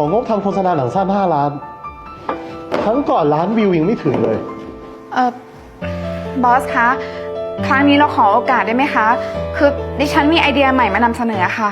ของงบทำโฆษณาหนังสั้น5ล้าน ครั้งก่อนล้านวิวยังไม่ถึงเลย เออบอสคะ ครั้งนี้เราขอโอกาสได้ไหมคะ คือดิฉันมีไอเดียใหม่มานำเสนอค่ะ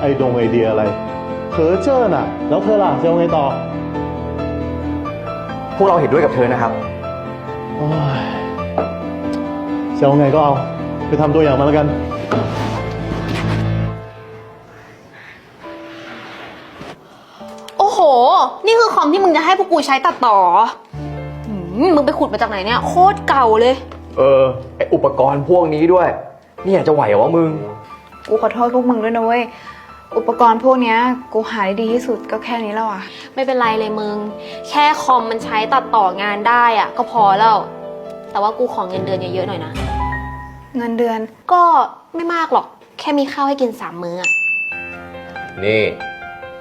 ไอดงไอเดียอะไรเธอเจอน่ะ แล้วเธอล่ะจะเอาไงต่อพวกเราเห็นด้วยกับเธอนะครับ โอ้ยจะเอาไงก็เอา ไปทำตัวอย่างมาแล้วกัน นี่คือคอมที่มึงจะให้พวกกูใช้ตัดต่อหืมมึงไปขุดมาจากไหนเนี่ย โคตรเก่าเลย เออไออุปกรณ์พวกนี้ด้วย เนี่ยจะไหวเหรอวะมึง กูขอโทษพวกมึงด้วยนะเว้ย อุปกรณ์พวกเนี้ยกูหาได้ดีที่สุดก็แค่นี้แล้วอะไม่เป็นไรเลยมึง แค่คอมมันใช้ตัดต่องานได้อะก็พอแล้ว แต่ว่ากูขอเงินเดือนเยอะๆหน่อยนะ เงินเดือน ก็ไม่มากหรอก แค่มีข้าวให้กินสามมื้ออะ นี่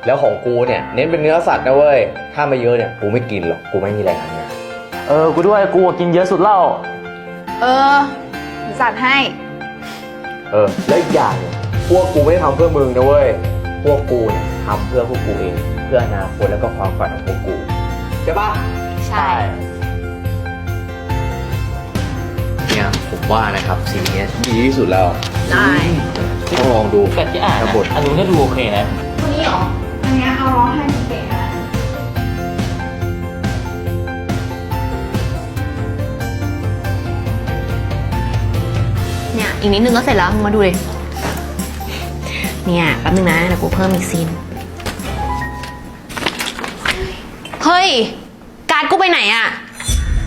แล้วของกูเนี่ยเน้นเป็นเนื้อสัตว์นะเว้ย ถ้าไม่เยอะเนี่ยกูไม่กินหรอก กูไม่มีแรงทำงานเออ กูด้วย กูกินเยอะสุดเล่า เออจัดให้ เออ แล้วอีกอย่างเนี่ยพวกกูไม่ได้ทำเพื่อมึงนะเว้ย พวกกูเนี่ยทำเพื่อพวกกูเอง เพื่ออนาคตแล้วก็ความฝันของพวกกู ใช่ปะใช่ เนี่ยผมว่านะครับสิ่งเนี้ยดีที่สุดแล้วได้ ต้องลองดูแต่ที่อ่านทั้นะงหมดอันนู้นก็ดูโอเคนะ คนนี้เหรออัน เนี้ยเอาร้องให้เก๋นะเนี่ยอีกนิดนึงก็เสร็จแล้วมึงมาดูเลยเนี่ยแป๊บนึงนะเดี๋ยวกูเพิ่มอีกซีนเฮ้ย การ์ดกูไปไหนอะ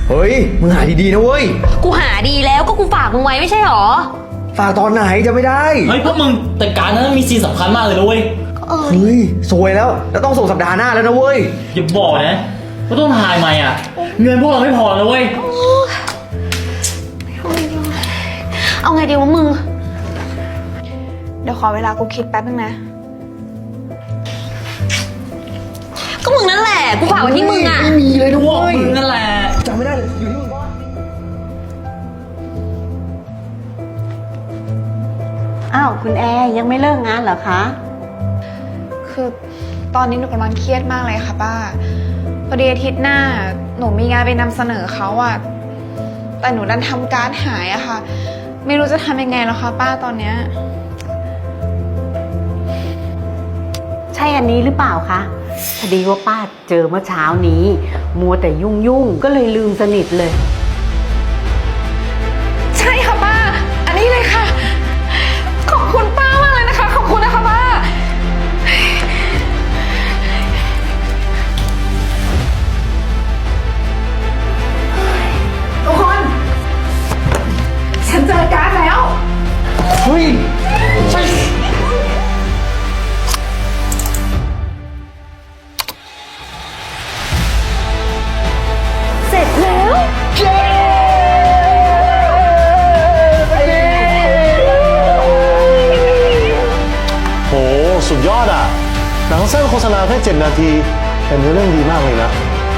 เฮ้ย มึงหาดีๆนะเว้ย กูหาดีแล้วก็กูฝากมึงไว้ไม่ใช่หรอ ฝากตอนไหนจะไม่ได้ เฮ้ยพวกมึงแต่การนั้นมีซีนสำคัญมากเลยนะเว้ย เออเฮ้ยสวยแล้ว แล้วต้องส่งสัปดาห์หน้าแล้วนะเว้ย อย่าบอกนะว่าต้องถ่ายใหม่อะ เงินพวกเราไม่พอนะเว้ย เอาไงดีวะมึง เดี๋ยวขอเวลากูคิดแป๊บนึงนะ ก็มึงนั่นแหละ กูฝากไว้ที่มึงอะไม่มีเลยนะพวกเว้ยมึงนั่นแหละ จำไม่ได้เลยอยู่ที่มึงอ้าว คุณแอร์ยังไม่เลิกงานเหรอคะ คือ ตอนนี้หนูกำลังเครียดมากเลยค่ะป้า พอดีอาทิตย์หน้าหนูมีงานไปนำเสนอเขาอะแต่หนูดันทำการดหายอะค่ะ ไม่รู้จะทำยังไงแล้วค่ะป้าตอนเนี้ย ใช่อันนี้หรือเปล่าคะพอดีว่าป้าเจอเมื่อเช้านี้ มัวแต่ยุ่งยุ่งๆก็เลยลืมสนิทเลย เฮ้ยเสร็จแล้วโห สุดยอดอะ หนังสั้นโฆษณาแค่ 7 นาที แต่เนื้อเรื่องดีมากเลยนะ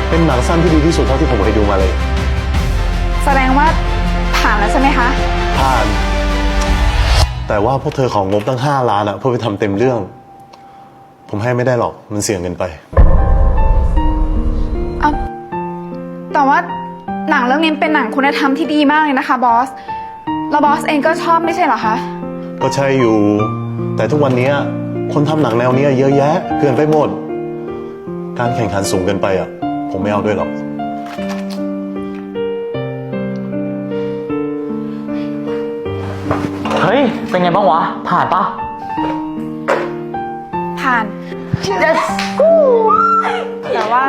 เป็นหนังสั้นที่ดีที่สุดเท่าที่ผมเคยดูมาเลย แสดงว่าผ่านแล้วใช่ไหมคะ ผ่าน แต่ว่าพวกเธอของงบตั้ง 5 ล้านอะเพื่อไปทำเต็มเรื่อง ผมให้ไม่ได้หรอกมันเสี่ยงเกินไป เอาแต่ว่าหนังเรื่องนี้เป็นหนังคุณธรรมที่ดีมากเลยนะคะบอสแล้วบอสเองก็ชอบไม่ใช่เหรอคะ ก็ใช่อยู่ แต่ทุกวันนี้คนทำหนังแนวนี้เยอะแยะเกินไปหมด การแข่งขันสูงเกินไปอะผมไม่เอาด้วยหรอก เฮ้ย เป็นไงบ้างวะ ผ่านปะผ่านแต่ว่า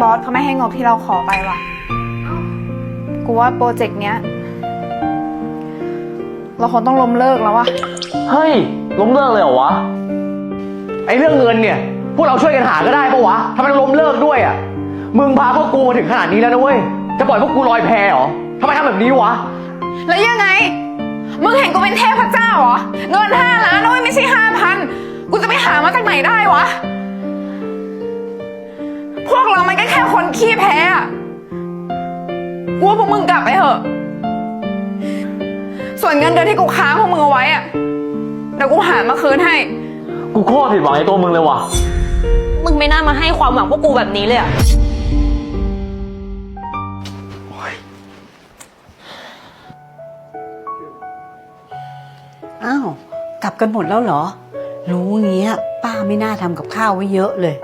บอสเขาไม่ให้งบที่เราขอไปว่ะ กูว่าโปรเจกต์เนี้ย เราคงต้องล้มเลิกแล้วว่ะ เฮ้ย ล้มเลิกเลยเหรอวะ ไอ้เรื่องเงินเนี่ย พวกเราช่วยกันหาก็ได้ปะวะทำไมต้องล้มเลิกด้วยอะ มึงพาพวกกูมาถึงขนาดนี้แล้วนะเว้ย จะปล่อยพวกกูลอยแพเหรอทำไมทำแบบนี้วะ แล้วยังไง มึงเห็นกูเป็นเทพเจ้าเหรอ เงินห้าล้านด้วยไม่ใช่ห้าพัน กูจะไปหามาจากไหนได้วะ พวกเรามันก็แค่คนขี้แพ้อะกูว่าพวกมึงกลับไปเถอะ ส่วนเงินเดือนที่กูค้างพวกมึงเอาไว้อะเดี๋ยวกูหามาคืนให้ กูโคตรผิดหวังในตัวมึงเลยว่ะ มึงไม่น่ามาให้ความหวังพวกกูแบบนี้เลยอะ อ้าวกลับกันหมดแล้วเหรอ รู้เงี้ย ป้าไม่น่าทำกับข้าวไว้เยอะเลย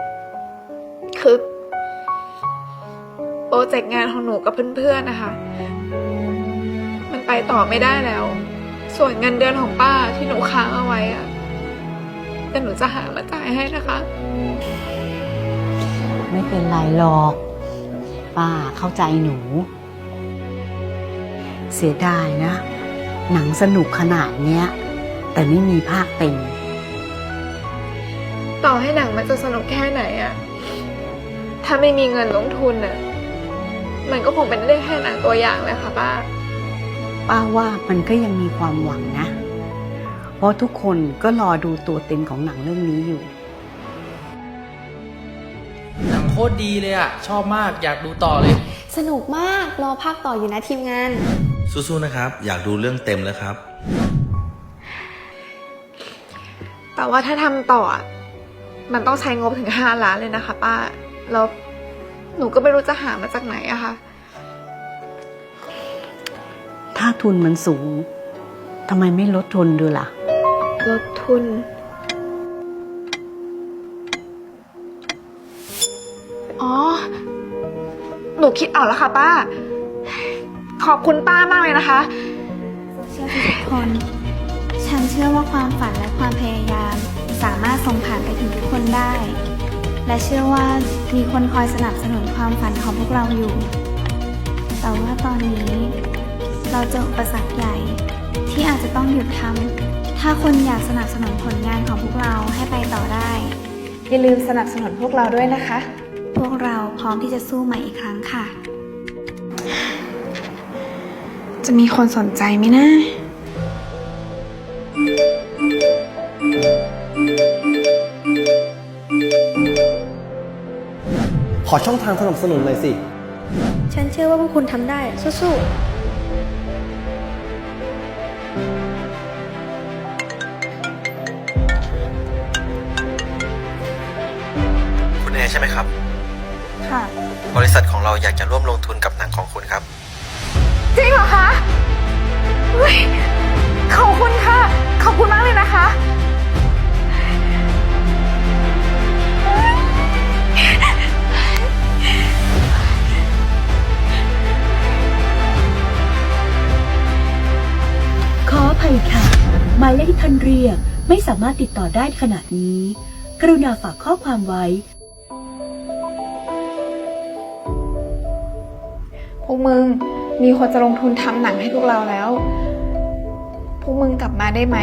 คือโปรเจกต์งานของหนูกับเพื่อนๆนะคะ มันไปต่อไม่ได้แล้ว ส่วนเงินเดือนของป้าที่หนูค้างเอาไว้อะแต่หนูจะหามาจ่ายให้นะคะ ไม่เป็นไรหรอก ป้าเข้าใจหนู เสียดายนะ หนังสนุกขนาดเนี้ย แต่ไม่มีภาคเต็มต่อให้หนังมันจะสนุกแค่ไหนอะถ้าไม่มีเงินลงทุนอะมันก็คงเป็นได้แค่หนังตัวอย่างเลยค่ะป้า ป้าว่ามันก็ยังมีความหวังนะ เพราะทุกคนก็รอดูตัวเต็มของหนังเรื่องนี้อยู่ หนังโคตรดีเลยอะชอบมากอยากดูต่อเลย สนุกมาก รอภาคต่ออยู่นะทีมงาน สู้ๆนะครับ อยากดูเรื่องเต็มแล้วครับ แต่ว่าถ้าทำต่ออะมันต้องใช้งบถึงห้าล้านเลยนะคะ ป้า แล้วหนูก็ไม่รู้จะหามาจากไหนอะค่ะ ถ้าทุนมันสูงทำไมไม่ลดทุนดูล่ะ ลดทุน อ๋อ หนูคิดออกแล้วค่ะ ป้า ขอบคุณป้ามากเลยนะคะ เชื่อทุกคนฉัน เชื่อว่าความฝันและความพยายาม สามารถส่งผ่านไปถึงทุกคนได้ และเชื่อว่ามีคนคอยสนับสนุนความฝันของพวกเราอยู่ แต่ว่าตอนนี้ เราเจออุปสรรคใหญ่ที่อาจจะต้องหยุดทำถ้าคนอยากสนับสนุนผลงานของพวกเราให้ไปต่อได้ อย่าลืมสนับสนุนพวกเราด้วยนะคะ พวกเราพร้อมที่จะสู้ใหม่อีกครั้งค่ะ จะมีคนสนใจไหมนะ อช่องทางสนับสนุนหน่อยสิ ฉันเชื่อว่าพวกคุณทำได้ สู้ๆคุณแอร์ใช่ไหมครับค่ะ บริษัทของเราอยากจะร่วมลงทุนกับหนังของคุณครับ จริงเหรอคะเฮ้ยขอบคุณค่ะ ขอบคุณมากเลยนะคะ ที่ท่านเรียกไม่สามารถติดต่อได้ขณะนี้ กรุณาฝากข้อความไว้ พวกมึงมีคนจะลงทุนทำหนังให้พวกเราแล้ว พวกมึงกลับมาได้ไหม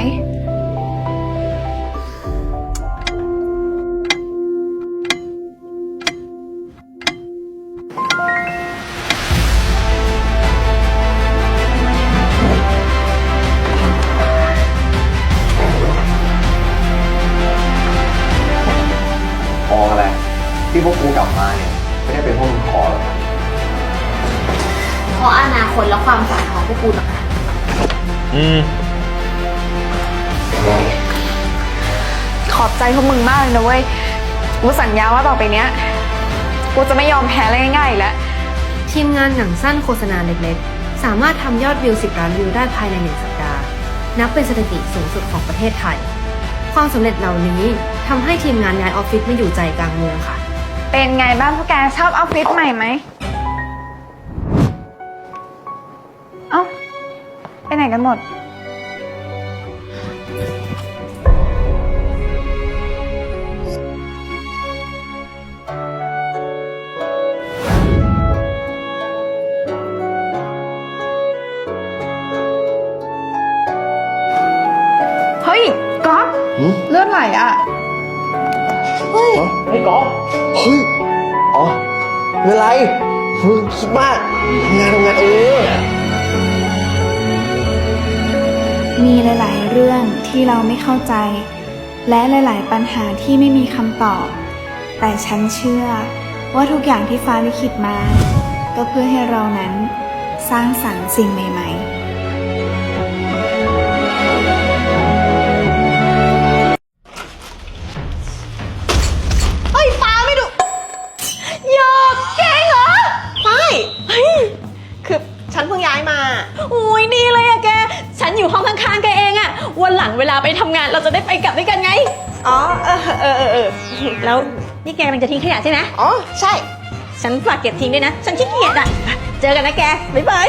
อบใจพวกมึงมากเลยนะเว้ย กูสัญญาว่าต่อไปเนี้ย กูจะไม่ยอมแพ้อะไรง่ายๆอีกแล้ว ทีมงานหนังสั้นโฆษณาเล็กๆ สามารถทำยอดวิว 10 ล้านวิวได้ภายในหนึ่งสัปดาห์ นับเป็นสถิติสูงสุดของประเทศไทย ความสำเร็จเหล่านี้ทำให้ทีมงานย้ายออฟฟิศมาอยู่ใจกลางเมืองค่ะ เป็นไงบ้างพวกแกชอบออฟฟิศใหม่ไหม เอ้า ไปไหนกันหมด เป็นไรคิดมากทำงานทำงานเออ มีหลาย ๆ เรื่องที่เราไม่เข้าใจ และหลาย ๆ ปัญหาที่ไม่มีคำตอบ แต่ฉันเชื่อว่าทุกอย่างที่ฟ้าลิขิตมา ก็เพื่อให้เรานั้นสร้างสรรค์สิ่งใหม่ ๆายมา อุ้ยดีเลยอะแก ฉันอยู่ห้องข้างๆแกเองอะวันหลังเวลาไปทำงานเราจะได้ไปกลับด้วยกันไง อ๋อเออเออเออเออแล้วนี่แกกำลังจะทิ้งขยะใช่ไหม อ๋อ ใช่ ฉันฝากเก็บทิ้งด้วยนะ ฉันขี้เกียจอะเจอกันนะแก บ๊ายบาย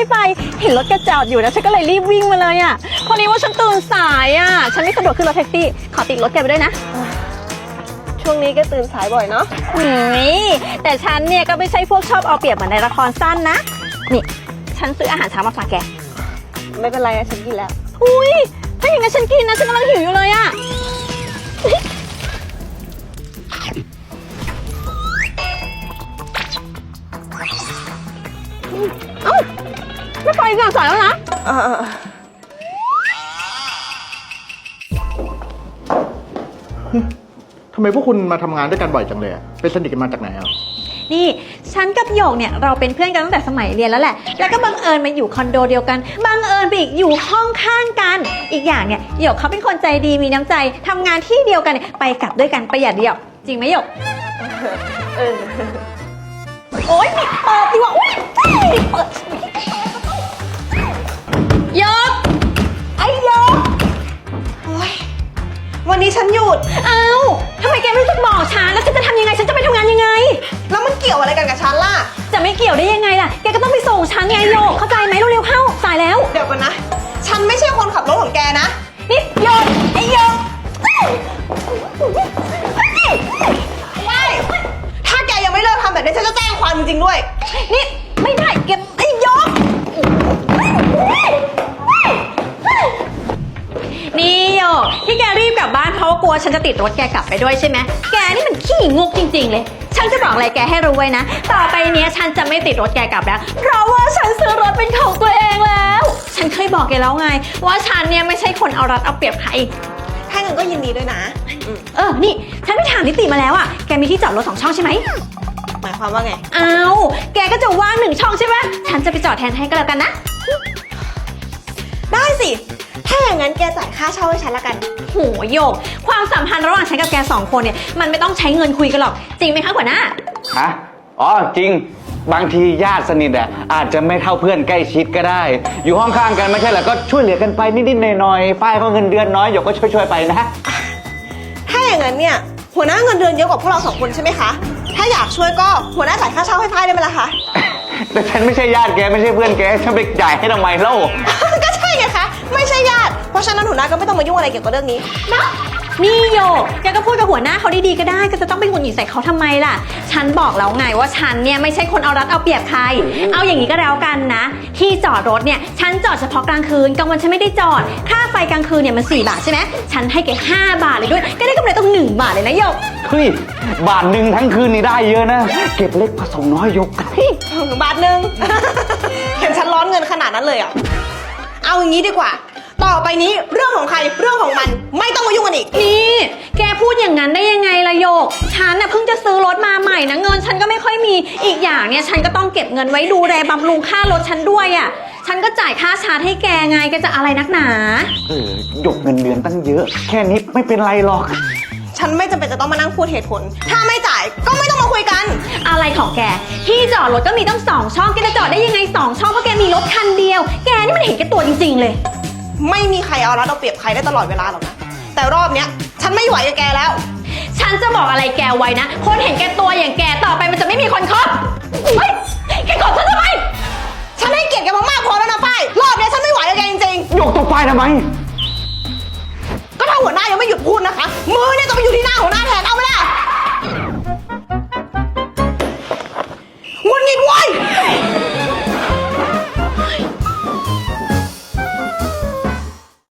ไม่ไป เห็นรถแกจอดอยู่นะฉันก็เลยรีบวิ่งมาเลยอะพอดีว่าฉันตื่นสายอะฉันไม่สะดวกขึ้นรถแท็กซี่ ขอติดรถแกไปด้วยนะ ช่วงนี้ก็ตื่นสายบ่อยเนาะนี่แต่ฉันเนี่ยก็ไม่ใช่พวกชอบเอาเปรียบเหมือนในละครสั้นนะ นี่ ฉันซื้ออาหารเช้ามาฝากแก ไม่เป็นไรอะฉันกินแล้ว อุ้ยถ้าอย่างนั้นฉันกินนะฉันกำลังหิวอยู่เลยอะ ไม่ไปก่อนสายแล้วนะทำไมพวกคุณมาทำงานด้วยกันบ่อยจังเลยอะเป็นสนิทกันมาจากไหนอะ นี่ฉันกับโยกเนี่ยเราเป็นเพื่อนกันตั้งแต่สมัยเรียนแล้วแหละ แล้วก็บังเอิญมาอยู่คอนโดเดียวกัน บังเอิญไปอีกอยู่ห้องข้างกัน อีกอย่างเนี่ยโยกเขาเป็นคนใจดีมีน้ำใจทำงานที่เดียวกันเนี่ยไปกลับด้วยกันประหยัดเดียว จริงไหมโยก เออ โอ๊ยนี่เปิดดีกว่าอุ้ยเปิดโยก ไอ้โยกวันนี้ฉันหยุด เอ้าทำไมแกไม่รู้สึกบอกฉันแล้วฉันจะทำยังไง ฉันจะไปทำงานยังไง แล้วมันเกี่ยวอะไรกันกับฉันล่ะ จะไม่เกี่ยวได้ยังไงล่ะ แกก็ต้องไปส่งฉันไงโยก เข้าใจไหมเร็วๆเข้าสายแล้ว เดี๋ยวก่อนนะ ฉันไม่ใช่คนขับรถของแก ฉันจะติดรถแกกลับไปด้วยใช่ไหมแกนี่มันขี้งกจริง ๆ เลย ฉันจะบอกอะไรแกให้รู้ไว้นะ ต่อไปเนี้ยฉันจะไม่ติดรถแกกลับแล้ว เพราะว่าฉันซื้อรถเป็นของตัวเองแล้ว ฉันเคยบอกแกแล้วไง ว่าฉันเนี่ยไม่ใช่คนเอารัดเอาเปรียบใคร ถ้างั้นก็ยินดีด้วยนะ เออ นี่ ฉันไปถามนิติมาแล้วอะแกมีที่จอดรถสองช่องใช่ไหม หมายความว่าไง เอาแกก็จะว่างหนึ่งช่องใช่ไหมฉันจะไปจอดแทนให้ก็แล้วกันนะ ได้สิถ้า อย่างนั้นแกจ่ายค่าเช่าให้ฉันละกันโหโยก ความสัมพันธ์ระหว่างฉันกับแกสองคนเนี่ย มันไม่ต้องใช้เงินคุยกันหรอก จริงไหมคะหัวหน้า ฮะอ๋อจริง บางทีญาติสนิทอะอาจจะไม่เท่าเพื่อนใกล้ชิดก็ได้ อยู่ห้องข้างกันไม่ใช่เหรอก็ช่วยเหลือกันไปนิดๆหน่อยๆฝ้ายก็เงินเดือนน้อยหยกก็ช่วยๆไปนะ ถ้าอย่างนั้นเนี่ย หัวหน้าเงินเดือนเยอะกว่าพวกเราสองคนใช่ไหมคะ ถ้าอยากช่วยก็หัวหน้าจ่ายค่าเช่าให้พายได้ไหมล่ะคะ แต่ฉันไม่ใช่ญาติแกไม่ใช่เพื่อนแกฉันไปจ่ายให้ทำไมเล่า ก็ใช่ ไงคะไม่ใช่ญาติ เพราะฉะนั้นหัวหน้าก็ไม่ต้องมายุ่งอะไรเกี่ยวกับเรื่องนี้นี่โยกแกก็พูดกับหัวหน้าเขาดีๆก็ได้ ก็จะต้องไปหงุดหงิดใส่เขาทำไมล่ะ ฉันบอกแล้วไงว่าฉันเนี่ยไม่ใช่คนเอารัดเอาเปรียบใคร เอาอย่างนี้ก็แล้วกันนะ ที่จอดรถเนี่ยฉันจอดเฉพาะกลางคืนกลางวันฉันไม่ได้จอด ค่าไฟกลางคืนเนี่ยมัน 4 บาทใช่ไหมฉันให้แก5บาทเลยด้วยก็ได้กำไรต้อง 1 บาทเลยนะโยกเฮ้ยบาทหนึ่งทั้งคืนนี่ได้เยอะนะ เก็บเล็กผสมน้อยยกเฮ้ยบาทหนึ่ง เห็นฉันร้อนเงินขนาดนั้นเลยเหรอะ เอาอย่างนี้ดีกว่า ต่อไปนี้เรื่องของใครเรื่องของมันไม่ต้องมายุ่งกันอีก นี่ แกพูดอย่างนั้นได้ยังไงล่ะโยก ฉันน่ะเพิ่งจะซื้อรถมาใหม่นะเงิน ฉันก็ไม่ค่อยมี อีกอย่างเนี่ยฉันก็ต้องเก็บเงินไว้ดูแลบำรุงค่ารถฉันด้วยอะ่ะ ฉันก็จ่ายค่าชาร์จให้แกไงแกจะอะไรนักหนา เออหยกเงินเดือนตั้งเยอะ แค่นี้ไม่เป็นไรหรอก ฉันไม่จำเป็นจะต้องมานั่งพูดเหตุผล ถ้าไม่จ่ายก็ไม่ต้องมาคุยกัน อะไรของแก ที่จอดรถก็มีต้องสองช่อง แกจะจอดได้ยังไงสองช่องเพราะแกมีรถคันเดียว แกนี่มันเห็นแกตัวจริง ๆ เลย ไม่มีใครเอารัดเอาเปรียบใครได้ตลอดเวลาหรอกนะ แต่รอบเนี้ยฉันไม่ไหวกับแกแล้ว ฉันจะบอกอะไรแกไว้นะ คนเห็นแกตัวอย่างแกต่อไปมันจะไม่มีคนคบเฮ้ยแกกดฉันทำไม ฉันให้เกียรติแกมามากพอแล้วนะฝ้ายรอบเนี้ยฉันไม่ไหวกับแกจริงๆหยกตกไฟทำไม หัวหน้ายังไม่หยุดพูดนะคะ มือเนี่ยจะไปอยู่ที่หน้าหัวหน้าแทน เอาไหมล่ะงุนงิดเว้ย